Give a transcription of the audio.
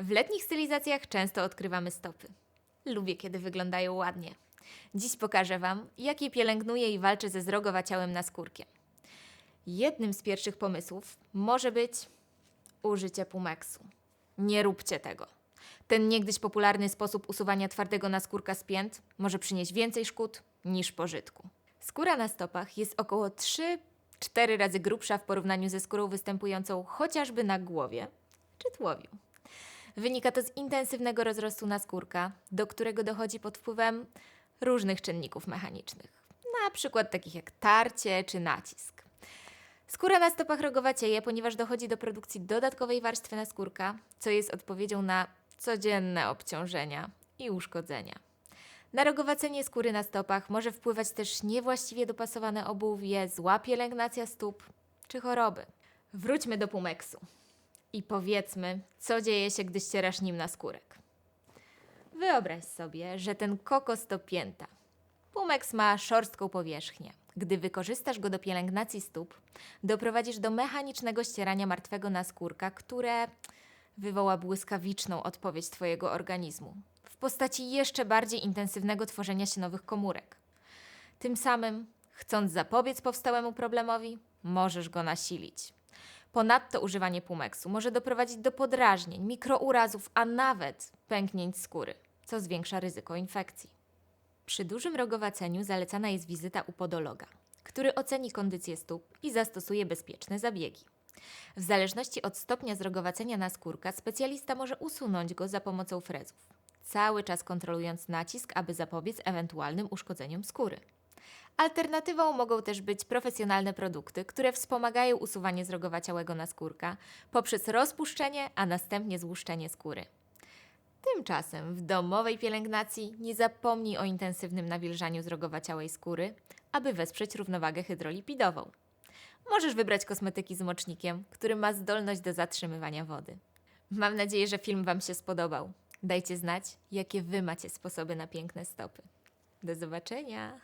W letnich stylizacjach często odkrywamy stopy. Lubię, kiedy wyglądają ładnie. Dziś pokażę Wam, jak je pielęgnuję i walczę ze zrogowaciałym naskórkiem. Jednym z pierwszych pomysłów może być użycie pumeksu. Nie róbcie tego. Ten niegdyś popularny sposób usuwania twardego naskórka z pięt może przynieść więcej szkód niż pożytku. Skóra na stopach jest około 3-4 razy grubsza w porównaniu ze skórą występującą chociażby na głowie czy tułowiu. Wynika to z intensywnego rozrostu naskórka, do którego dochodzi pod wpływem różnych czynników mechanicznych, na przykład takich jak tarcie czy nacisk. Skóra na stopach rogowacieje, ponieważ dochodzi do produkcji dodatkowej warstwy naskórka, co jest odpowiedzią na codzienne obciążenia i uszkodzenia. Na rogowacenie skóry na stopach może wpływać też niewłaściwie dopasowane obuwie, zła pielęgnacja stóp czy choroby. Wróćmy do pumeksu i powiedzmy, co dzieje się, gdy ścierasz nim na skórek. Wyobraź sobie, że ten kokos to pięta. Pumeks ma szorstką powierzchnię. Gdy wykorzystasz go do pielęgnacji stóp, doprowadzisz do mechanicznego ścierania martwego naskórka, które wywoła błyskawiczną odpowiedź Twojego organizmu w postaci jeszcze bardziej intensywnego tworzenia się nowych komórek. Tym samym, chcąc zapobiec powstałemu problemowi, możesz go nasilić. Ponadto używanie pumeksu może doprowadzić do podrażnień, mikrourazów, a nawet pęknięć skóry, co zwiększa ryzyko infekcji. Przy dużym rogowaceniu zalecana jest wizyta u podologa, który oceni kondycję stóp i zastosuje bezpieczne zabiegi. W zależności od stopnia zrogowacenia naskórka, specjalista może usunąć go za pomocą frezów, cały czas kontrolując nacisk, aby zapobiec ewentualnym uszkodzeniom skóry. Alternatywą mogą też być profesjonalne produkty, które wspomagają usuwanie zrogowaciałego naskórka poprzez rozpuszczenie, a następnie złuszczenie skóry. Tymczasem w domowej pielęgnacji nie zapomnij o intensywnym nawilżaniu zrogowaciałej skóry, aby wesprzeć równowagę hydrolipidową. Możesz wybrać kosmetyki z mocznikiem, który ma zdolność do zatrzymywania wody. Mam nadzieję, że film Wam się spodobał. Dajcie znać, jakie Wy macie sposoby na piękne stopy. Do zobaczenia!